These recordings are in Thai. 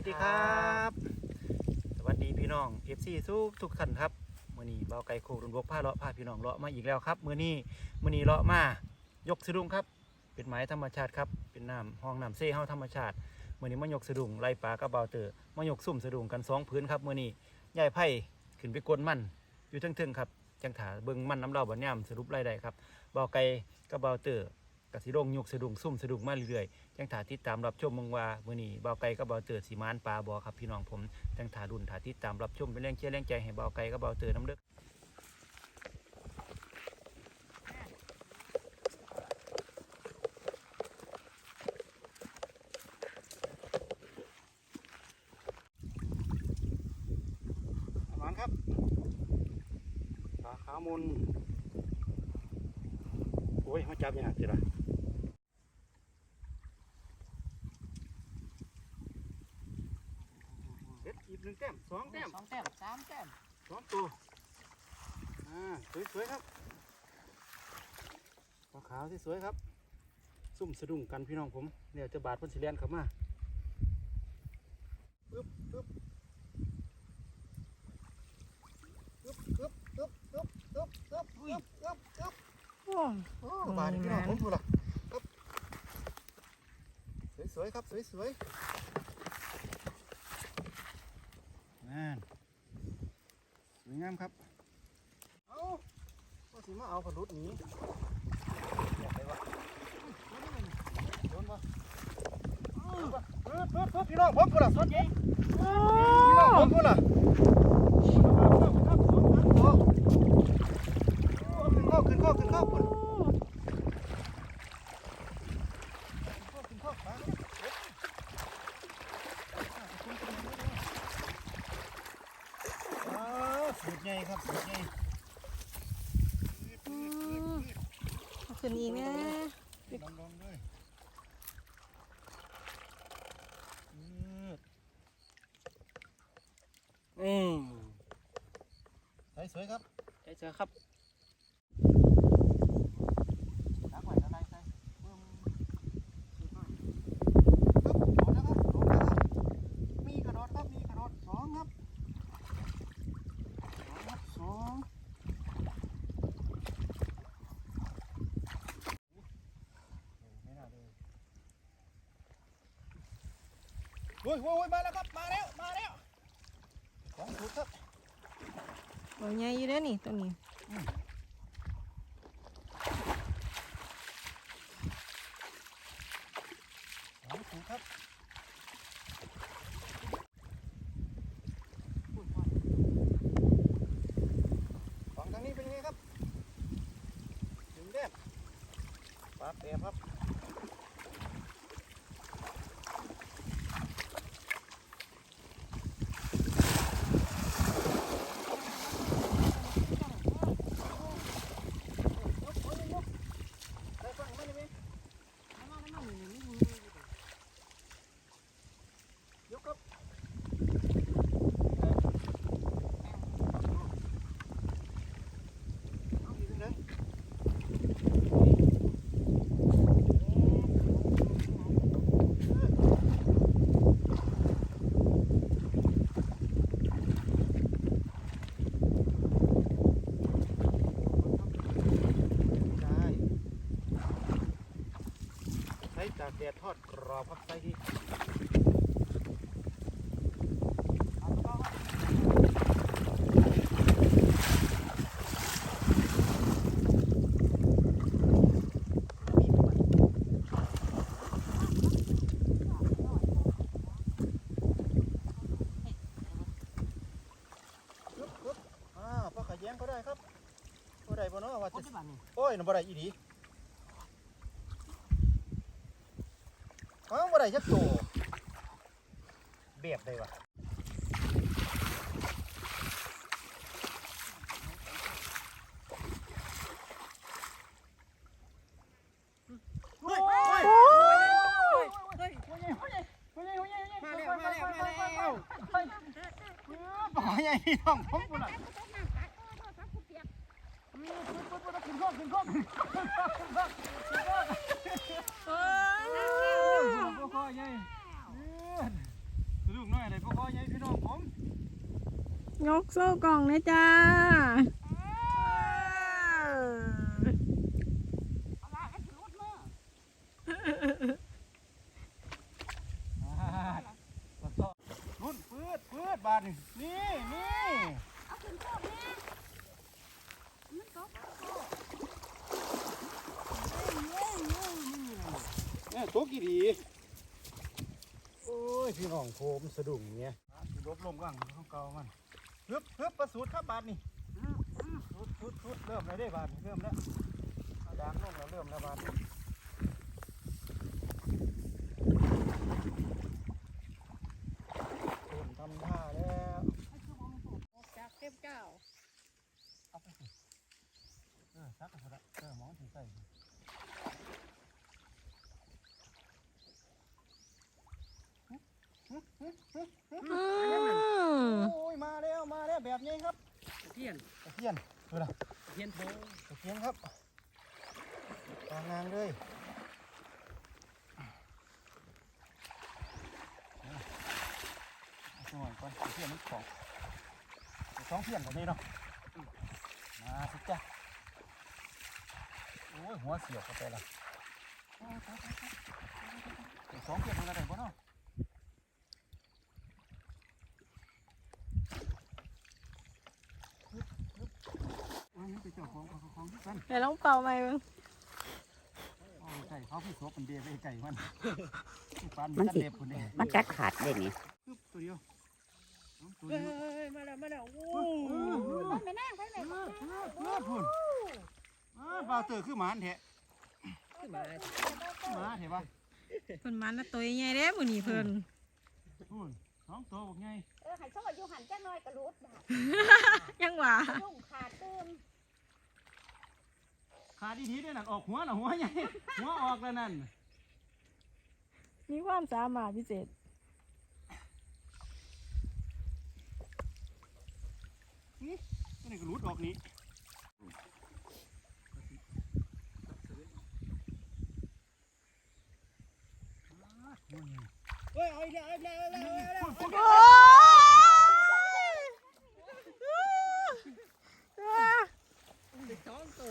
วัสดีครับ สวัสดีพี่น้อง FC ทุกทุกท่านครับมื้อนี้เบาไก่โคกรุนบกผ้าเลาะผ้าพี่น้องเลาะมาอีกแล้วครับมื้อนี้มื้อนี้เลาะมายกสะดุ้งครับ เป็นไม้ธรรมชาติครับเป็นน้ำห้องน้ำเซ่เฮาธรรมชาติมื้อนี้มายกสะดุ้งไล่ปลากระเบาเตอร์มายกซุ่มสะดุ้งกันสองพื้นครับมื้อนี้ยายไผ่ขึ้นไปกวนมันอยู่เทึงๆครับจังถาเบิ่งมันน้ำเราบ่ย่ำสรุปรได้ครับเบาไก่กระเบาเตอร์ กสิลงยกสะดุงซุ่มสะดุงมาเรื่อยๆจังถาติดตามรับชมมืองว่ามื้อนี้เบาไก่กับเบาเตือสีมานปลาบอครับพี่น้องผมจังถารุ่นถาติดตามรับชมเป็นแรงเชียร์แรงใจให้เบาไก่กับเบาเตือน้ำเด้อหวานครับปลาขาวมุนโอ้ยมาจับยังไงสิล่ะ เด็ดอีกหนึ่งแต้มสองแต้ม สองแต้มสามแต้ม สองตัวอ่าสวยๆครับปลาขาวที่สวยครับ ซุ่มสะดุ้งกันพี่น้องผมเดี๋ยวจะบาดเพันสิเลียนเข้ามาปึ๊บปึ๊บปึ๊บปึ๊บปึ๊บปึ๊บปึ๊บปึ๊บปึ๊บปึ๊บปึ๊บโอ้โอ้บาดพี่น้องผมดูล่ะครับสวยๆครับสวยๆนั่นสวย งามครับ เอาว่าสิมาเอาผลุดหนี้อยากไปวะโดนปะเปิดเปิดเปิดพี่น้องผมพูดละสดยิงพี่น้องผมพูดละขึ้นข้อขึ้นข้อขึ้นข้อพูดขึ้นข้อขาอ้าวสุดใหญ่ครับสุดใหญ่ เอา ขึ้นอีกนะลองลองด้วยอืมใส่สวยครับใจเจอครับ ตักไว้อะไรใส่เพิ่มครับโดดนะครับโดดนะครับมีกระโดดครับ มีกระโดดสองครับสองครับสองไม่น่าเลยโอ้ยโอ้ยมาแล้วครับ มาแล้ว มาแล้ว ของถูกครับตัวใหญ่อยู่เด้อนี่ตัวนี้หางถูกครับฝั่งทางนี้เป็นยังไงครับ ถึงแดดปลาแปรครับ ได้ฟังไหมนี่ยกครับเอาอีกนิดนึงได้ ใช้จากแดดทอดกรอบครับใส่ที่ปึ๊บปึ๊บอ่าพอขยันก็ได้ครับบ่ได้บ่เนาะว่าคนจะที่บ้านนี่โอ้ยน่ะบ่ได้อีห ลีอ้าวบ่ได้จักโตเบียบได้ว่ะเฮ้ยเฮ้ยมาแล้วมาแล้วมาแล้วปล่อยใหญ่พี่น้องผมพุ่นน่ะเอ้ยโอ้โห ใหญ่สนุกหน่อยเลยพ่อพ่อใหญ่พี่น้องผมยกโซ่กล่องนะจ้า รุ่นปืดปืดบาดนี่นี่นี่เนี่ยตัวกี่ดีโอ้ยพี่น้ องโคมสะดุ้งเนี่ยสิลบลงก่อนของเก่ามันฮึบฮึบประสูตรครับบาดนี่ทุดทุดทุดเริ่มแล้วได้บาดนี่เริ่มแล้วเอาดางลงแล้วเริ่มแล้วบาดนี่โคนทำท่าแล้วจากเต็มเก้าเอาไปสิเออซักกันซะละเออหมองถึงใส่ อืม โอ้ยมาแล้วมาแล้วแบบนี้ครับเทียนตะเพียนดูนะเทียนโทตะเพียนครับกลางงานเลยเอาสมองก่อนตะเพียนมันของเอาสองเพียนแบบนี้เนาะมาสิจ้ะโอ้ยหัวเสียบเข้าไปละเอาสองเพียนมันอะไรบ้เนาะ อันนี้เป็นเจ้าของ เขาของที่กันเดี๋ยวต้องเป่าไหมมึงเอาไก่เขาพี่สวมันเดียไปไก่มันปันมันกัสิเล็บคนนี้มันจะขาดได้นี่ปึ๊บตัวเดียวเอาตัวเฮ้เดียวยมาแล้วมาแล้วโอ้ไปนั่งไปไหนเพื่อเพื่อเพื่อพุ่นอ้าวปลาเตอคือหมานแท้มาหมาแท้ปะเพิ่นมันนะตัวใหญ่เด้มื้อนี้เพิ่นพุ่นสองตัวบอกไงเออหันเข้ามาอยู่หันจ้าน้อยกระลุดน่ะยังหว่ายุ่งขาดเติม ขาดีๆด้วยนั่นออกหัวน่ะหัวใหญ่หัวออกแล้วนั่นมีความสามารถพิเศษตัวนี้ก็รุดออกนี้เฮ้ยเอาอีกแล้วเอาอีกแล้วเอาอีกแล้วเอาอีกแล้ว โอ้ย สองโต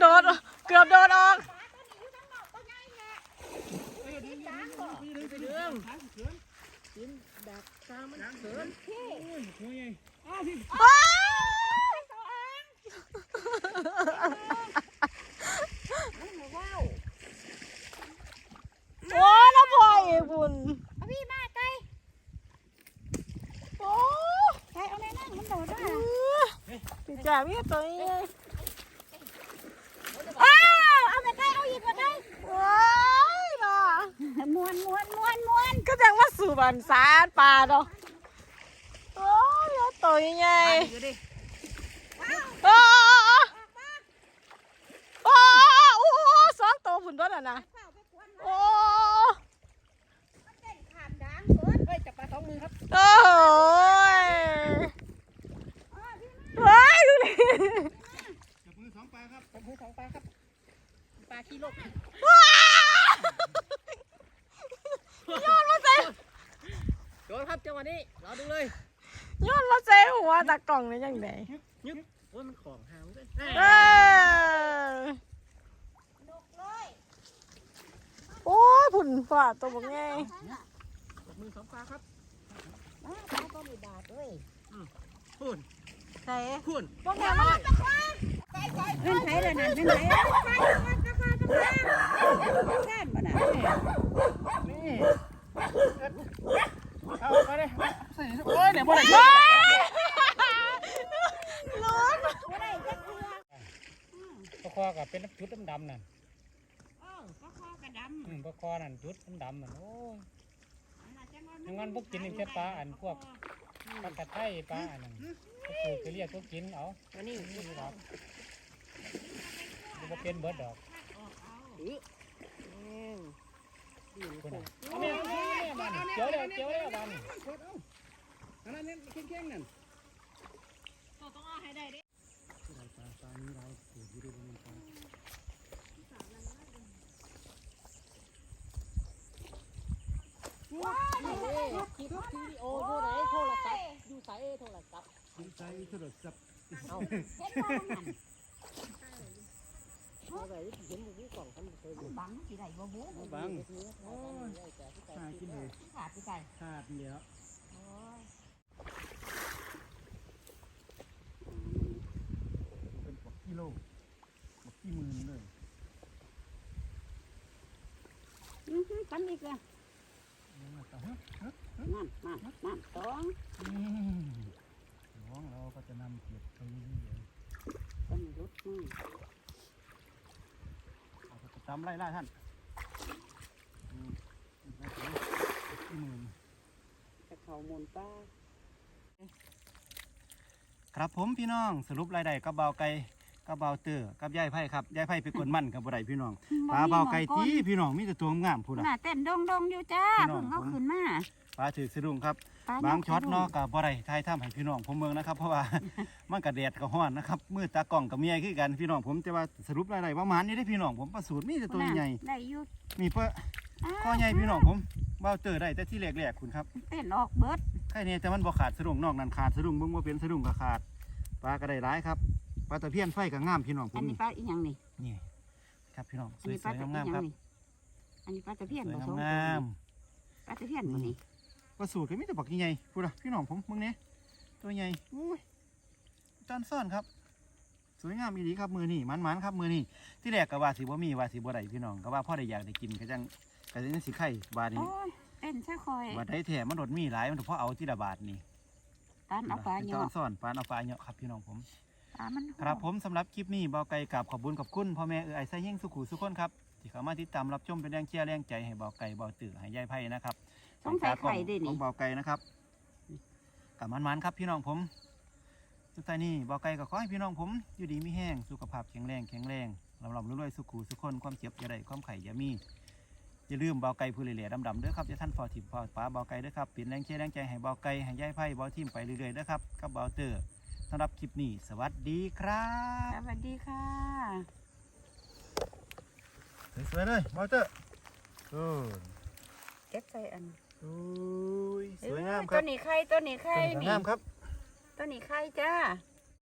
โดดเกือบโดดออก ไปเรื่องกินดักตามันเขิน หัวใหญ่ โอ้ยแล้วพ่อเอกบุญ เอาพี่มาไก่ โอ้ ไก่เอาในนั่งมันโดดด้วย สิจ่ามีตัวใหญ่อ้าวเอาไปไก่เอาอีกมาไก่โอ้ยน่ะมวนมวนมวนมวนก็จังมาสู่บันสารป่าเนาะโอ้ยตัวใหญ่อยู่ดิโอ้โอ้โอ้สองตัวผุนด้วยน่ะนะโอ้ยจับปลาสองมือครับโอ้ย เฮ้ยดูดิจับมือสองปลาครับจับมือสองปลาครับ ปลาขี้โลกย้อนมาใส่โดนครับจังหวะนี้รอดูเลยย้อนมาใส่หัวตากล่องนี่ยังไงยึดโอ้ยมันของหามด้วยเออดกเลยโอ้ยผุนฝ่าตัวบอกไงจับมือสองปลาครับอ้าวเขาก็มีบาดด้วยพุ่น ใส่พุ่นบอกไงมันเงินไทยเลยนั่นเงินไทยเงินไทยมันกระคากระคาแค่นบ่น่ะเอาไปเลยใส่โอ้ยเนี่ยบ่ได้ร้อนบ่ได้จักเทื่อปลาคอกับเป็นจุดดำๆนั่นเออกระคากระดำอืมปลาคอนั่นจุดดำๆนั่นโอ้ยงั้นพวกกินนี่แค่ปลาอันพวก ปลากระไทยปลาอันนั้นก็คือไปเรียกก็กินเอาวันนี้นี่ดอกมันเป็นเบิดดอกคนน่ะเอาแม่เอาแม่เอาแม่บ้านเจียวแล้วเจียวแล้วบ้านอันนั้นเนี่ยแข็งๆนั่นต้องเอาให้ได้ดิ ปลาปลานี้เราถืออยู่ด้วยมันปลาคลิปวิดีโอโทรไหนโทรศัพท์อยู่ใส่โทรศัพท์ใจโทรศัพท์เอาเห็นบ่นั่นโทรไหนเห็นอยู่กล่องคันเคยดูบังสิได้บ่บูบังโอ้ยหากินเลยขาดสิไก่ขาดเดียวโอ้ยเป็นกว่ากิโลกว่ากี่หมื่นเลยอื้อหือกันอีกแล้ว นั่นนั่นนั่นสองน้องเราก็จะนำเก็บไปเรื่อยกันรุดมือๆเอาไปตามไล่ล่าท่านอืมได้ถึงกี่มื่นจะเข้ามูลป้า ครับผมพี่น้องสรุปรายได้กับเบาไก่ กับเบาเตอร์กับยายไผ่ครับยายไผ่ไปกวนมันกับบ่ได้พี่น้องปลาเบาไก่ตีพี่น้องมีแต่ตัวงามพูดน่ะอะเต้นดงดงๆอยู่จ้าพี่น้องเพิ่งเอาผมขึ้นมาปลาถือสะดุ้งครับปลบางยกช็อตสะดุ้เนาะกับบ่ได้ทายถ้ำให้พี่น้องผมเมืองนะครับเพราะว่ามันกระแดดกับห้อนนะครับมือตากล้องกับเมียคือกันพี่น้องผมแต่ว่าสรุปรายได้ประมาณนี้ได้อพี่น้องผมประสูตรมีแต่ตัวใหญ่ได้อยู่มีเพื่อข้อใหญ่พี่น้องผมเบาเตอร์ได้แต่ที่แรกๆคุณครับเต้นออกเบิดแค่นี้แต่มันบ่ขาดสะดุ้งนอกนั้นขาดสะดุ้งเบิ่งว่าเป็นสะดุ้งก็ขาดปลาก็ได้หลายครับ ปลาตะเพียนไฟก็งามพี่น้องผอัมนนี้นี่ปลาอีหยังนี่นี่ครับพี่น้องสอันนี้ปลาวยตะๆเพียงานมๆหคยัรับงนี่อันนี้ปลาตะเพียนสวยผสมงามปลาตะเพียนบ่นี่ๆประสูตรก็มีแต่บักใหญ่ๆพูดอะพี่น้องผมมึงเนี้ยตัวใหญ่อุ้ยจานซ่อนครับ สวยงามอีดีครับมือนี่มันๆครับมือนี่ที่แรกก็ว่าสิบ่มีว่าสิบ่ได้พี่น้องก็ว่าพ่อได้อยากได้กินก็จังก็จังสิไข่บาทนี้โอ้ยเต้นใช่คอยบาทได้แถมมันโดดมีหลายมันถูกพ่อเอาที่ละบาทนี่ ตานเอาปลาเป็นเนาจานซ่อนปลาเอาปลาเนาะครับพี่น้องผม ปลามันครับผมสำหรับคลิปนี้เบาไก่กับขอบคุญขอบคุณพ่อแม่เออไอไซยิ่งสุขุสุขคนครับที่เข้ามาติดตามรับชมเป็นแรงเชียร์แรงใจให้เบาไก่เบาตื่อให้ยายไพ่นะครับสงสัยไข่ด้วยขอนี่งเบาไก่นะครับกับมันๆครับพี่น้องผมสุดท้ายนี้เบาไก่ก็ขอให้พี่น้องผม อยู่ดีมีแห้งสุขภาพแข็งแรงแข็งแรงลำลำรวยๆสุขุสุขคนความเจ็บอย่าได้ความไข่อย่ามีอย่าลืมเบาไก่ผู้เหลี่ยๆดำๆเด้อครับอย่าท่านฟอถิ่มฟอป้าเบาไก่เด้อครับเปลี่ยนแรงเชียร์แรงใจให้เบาไก่ให้ยายไพ่เบาทิมไปเรื่อยๆเด้อครับกับเบาเตอร์ สำหรับคลิปนี้ สวัสดีครับ สวัสดีค่ะสวยๆเลยมอเตอร์โอ้เก็บใส่อันโอ้ยสวยงามคตัรัวบนี้ไข่ตัวนี้ไข่สวยนี่งามครับตัวนี้ไข่จ้า